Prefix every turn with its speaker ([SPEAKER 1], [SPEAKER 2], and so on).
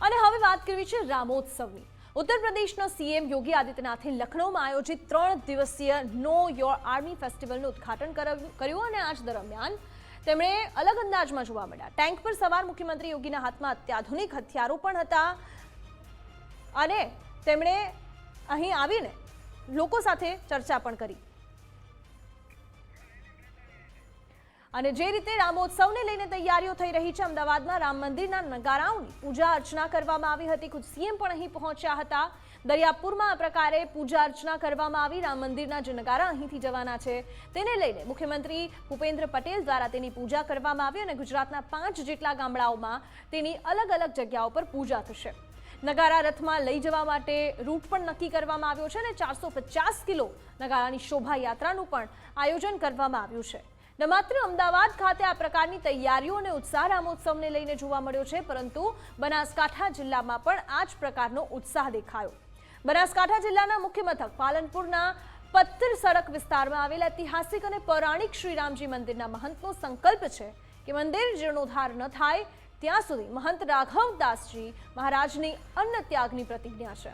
[SPEAKER 1] અને હવે વાત કરવી છે રામોત્સવની. ઉત્તર પ્રદેશના સીએમ યોગી આદિત્યનાથે લખનૌમાં આયોજિત ત્રણ દિવસીય નો યોર આર્મી ફેસ્ટિવલનું ઉદ્ઘાટન કર્યું અને આજ દરમિયાન તેમણે અલગ અંદાજમાં જોવા મળ્યા. ટેન્ક પર સવાર મુખ્યમંત્રી યોગીના હાથમાં અત્યાધુનિક હથિયારો પણ હતા અને તેમણે અહીં આવીને લોકો સાથે ચર્ચા પણ કરી. અને જે રીતે રામોત્સવને લઈને તૈયારીઓ થઈ રહી છે, અમદાવાદમાં રામ મંદિરના નગારાઓની પૂજા અર્ચના કરવામાં આવી હતી. ખુદ સીએમ પણ અહીં પહોંચ્યા હતા. દરિયાપુરમાં આ પ્રકારે પૂજા અર્ચના કરવામાં આવી. રામ મંદિરના જે નગારા અહીંથી જવાના છે, તેને લઈને મુખ્યમંત્રી ભૂપેન્દ્ર પટેલ દ્વારા તેની પૂજા કરવામાં આવી અને ગુજરાતના પાંચ જેટલા ગામડાઓમાં તેની અલગ અલગ જગ્યાઓ પર પૂજા થશે. નગારા રથમાં લઈ જવા માટે રૂટ પણ નક્કી કરવામાં આવ્યો છે અને ચારસો કિલો નગારાની શોભાયાત્રાનું પણ આયોજન કરવામાં આવ્યું છે. ન માત્ર અમદાવાદ ખાતે આ પ્રકારની તૈયારીઓ અને ઉત્સાહ રામોત્સવને લઈને જોવા મળ્યો છે, પરંતુ બનાસકાંઠા જિલ્લામાં પણ આ જ પ્રકારનો ઉત્સાહ દેખાયો. બનાસકાંઠા જિલ્લાના મુખ્ય મથક પાલનપુરના પત્તર સડક વિસ્તારમાં આવેલા ઐતિહાસિક અને પૌરાણિક શ્રીરામજી મંદિરના મહંતનો સંકલ્પ છે કે મંદિર જીર્ણોદ્ધાર ન થાય, ત્યાં સુધી મહંત રાઘવદાસજી મહારાજની અન્ન ત્યાગની પ્રતિજ્ઞા છે.